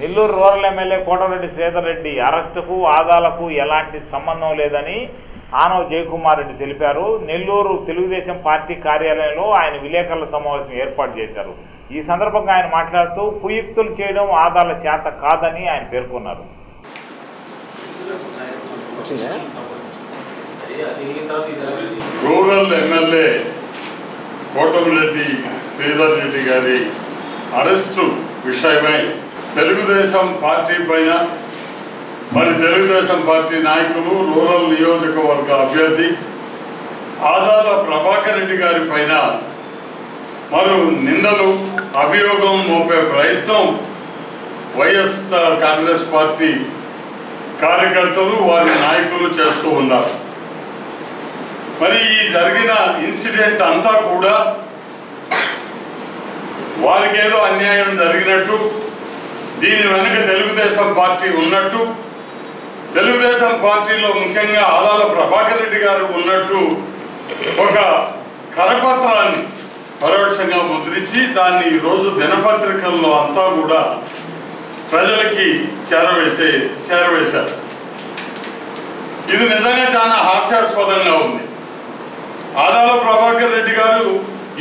Nellore rural MLA Kotareddy Sridhar Reddy అరెస్టుకు ఆదాలకు ఎలాంటి సంబంధం లేదని ఆనవ్ జయకుమార్ రెడ్డి తెలిపారు. నెల్లూరు తెలుగుదేశం పార్టీ కార్యాలయంలో ఆయన విలేకరుల సమావేశం ఏర్పాటు చేశారు. ఈ సందర్భంగా ఆయన మాట్లాడుతూ కుయుక్తులు చేయడం ఆదాల చేత కాదని ఆయన పేర్కొన్నారు. రూరల్ ఎమ్మెల్యే కోటమిరెడ్డి శ్రీధర్ రెడ్డి గారి అరెస్టు విషయమై తెలుగుదేశం పార్టీ పైన మరి తెలుగుదేశం పార్టీ నాయకులు రూరల్ నియోజకవర్గ అభ్యర్థి ఆదాల ప్రభాకర్ రెడ్డి గారి పైన మరో నిందలు అభియోగం మోపే ప్రయత్నం వైఎస్ఆర్ కాంగ్రెస్ పార్టీ కార్యకర్తలు వారి నాయకులు చేస్తూ ఉన్నారు. మరి ఈ జరిగిన ఇన్సిడెంట్ అంతా కూడా వారికి ఏదో అన్యాయం జరిగినట్టు దీని వెనక తెలుగుదేశం పార్టీ ఉన్నట్టు తెలుగుదేశం పార్టీలో ముఖ్యంగా ఆదాల ప్రభాకర్ రెడ్డి గారు ఉన్నట్టు ఒక కరపత్రాన్ని పరోక్షంగా ముద్రించి దాన్ని ఈరోజు దినపత్రికల్లో అంతా కూడా ప్రజలకి చేరవేసే చేరవేశారు. ఇది నిజంగా చాలా హాస్యాస్పదంగా ఉంది. ఆదాల ప్రభాకర్ రెడ్డి గారు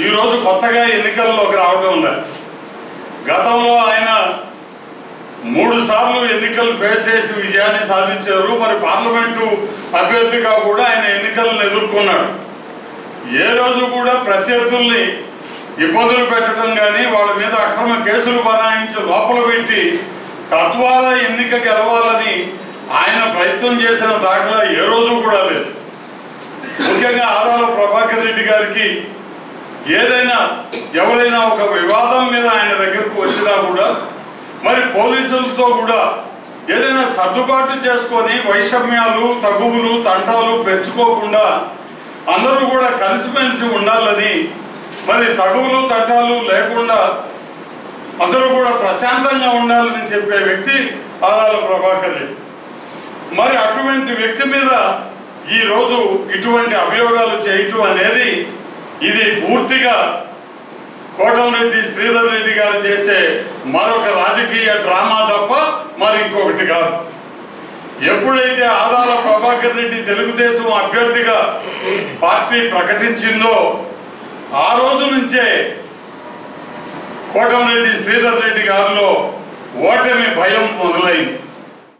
ఈరోజు కొత్తగా ఎన్నికల్లోకి రావడం లేదు. గతంలో ఆయన సార్లు ఎన్నికలు ఫేస్ చేసి విజయాన్ని సాధించారు. మరి పార్లమెంటు అభ్యర్థిగా కూడా ఆయన ఎన్నికలను ఎదుర్కొన్నాడు. ఏ రోజు కూడా ప్రత్యర్థుల్ని ఇబ్బందులు పెట్టడం కానీ వాళ్ళ మీద అక్రమ కేసులు బనాయించి లోపల పెట్టి తద్వారా ఎన్నిక గెలవాలని ఆయన ప్రయత్నం చేసిన దాఖలా ఏ రోజు కూడా లేదు. ముఖ్యంగా ఆదాల ప్రభాకర్ రెడ్డి గారికి ఏదైనా ఎవరైనా ఒక వివాదం మీద ఆయన దగ్గరకు వచ్చినా కూడా మరి పోలీసులతో కూడా ఏదైనా సర్దుబాటు చేసుకొని వైషమ్యాలు తగువులు తంటాలు పెంచుకోకుండా అందరూ కూడా కలిసిమెలిసి ఉండాలని మరి తగువులు తంటాలు లేకుండా అందరూ కూడా ప్రశాంతంగా ఉండాలని చెప్పే వ్యక్తి ఆదాల ప్రభాకర్ రెడ్డి. మరి అటువంటి వ్యక్తి మీద ఈ రోజు ఇటువంటి అభియోగాలు చేయటం అనేది ఇది పూర్తిగా కోటమిరెడ్డి శ్రీధర్ రెడ్డి గారు చేసే మరొక రాజకీయ డ్రామా తప్ప మరి ఇంకొకటి కాదు. ఎప్పుడైతే ఆదాల ప్రభాకర్ రెడ్డి తెలుగుదేశం అభ్యర్థిగా పార్టీ ప్రకటించిందో ఆ రోజు నుంచే కోటమిరెడ్డి శ్రీధర్ రెడ్డి గారిలో ఓటమి భయం మొదలైంది.